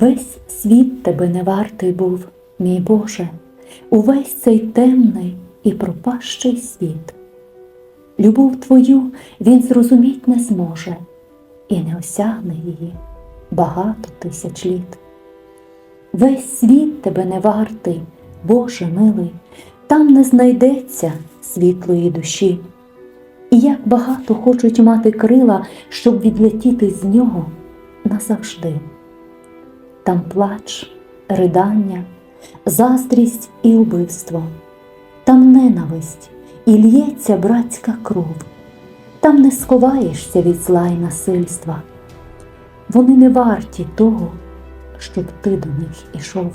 Весь світ тебе не вартий був, мій Боже, увесь цей темний і пропащий світ. Любов Твою він зрозуміть не зможе і не осягне її багато тисяч літ. Весь світ тебе не вартий, Боже милий, там не знайдеться світлої душі. І як багато хочуть мати крила, щоб відлетіти з нього назавжди. Там плач, ридання, заздрість і убивство, там ненависть і лється братська кров, там не сховаєшся від зла й насильства. Вони не варті того, щоб ти до них ішов.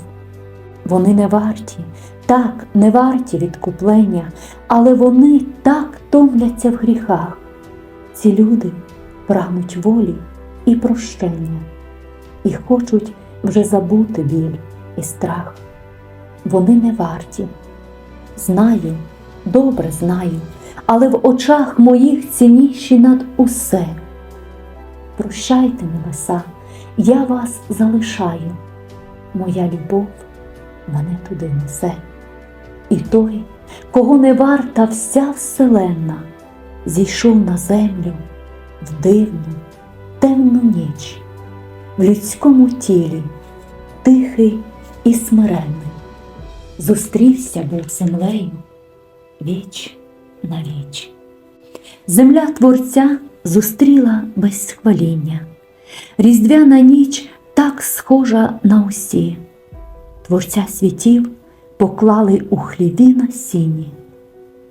Вони не варті, так, не варті відкуплення, але вони так томляться в гріхах. Ці люди прагнуть волі і прощення і хочуть вже забути біль і страх. Вони не варті. Знаю, добре знаю, але в очах моїх цінніші над усе. Прощайте, небеса, я вас залишаю, моя любов мене туди несе. І той, кого не варта вся вселенна, зійшов на землю в дивну, темну ніч, в людському тілі, тихий і смиренний, зустрівся був землею віч на віч. Земля Творця зустріла без хваління, різдвяна ніч так схожа на усі. Творця світів поклали у хліві на сіні,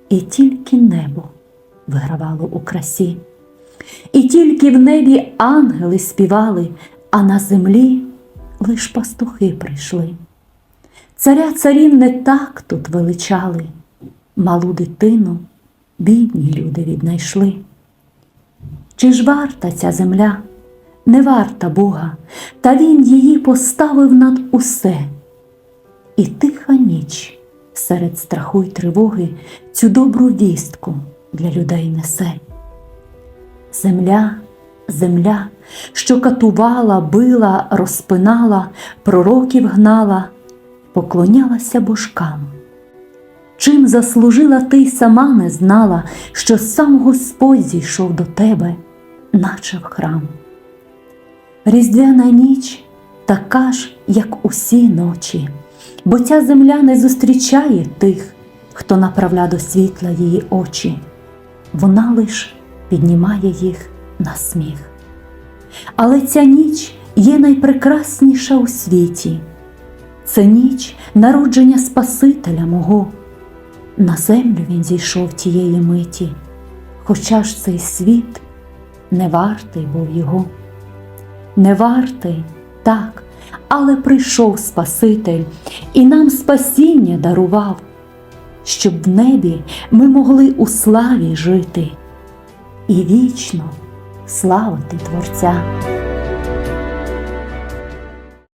і тільки небо вигравало у красі, і тільки в небі ангели співали, а на землі лиш пастухи прийшли. Царя царів не так тут величали, малу дитину бідні люди віднайшли. Чи ж варта ця земля? Не варта Бога, та Він її поставив над усе. І тиха ніч серед страху й тривоги цю добру вістку для людей несе. Земля, земля, що катувала, била, розпинала, пророків гнала, поклонялася божкам. Чим заслужила ти сама не знала, що сам Господь зійшов до тебе, наче в храм. Різдвяна ніч така ж, як усі ночі, бо ця земля не зустрічає тих, хто направля до світла її очі, вона лиш піднімає їх на сміх. Але ця ніч є найпрекрасніша у світі. Це ніч народження Спасителя мого. На землю він зійшов тієї миті, хоча ж цей світ не вартий був його. Не вартий, так, але прийшов Спаситель і нам спасіння дарував, щоб в небі ми могли у славі жити і вічно славити Творця.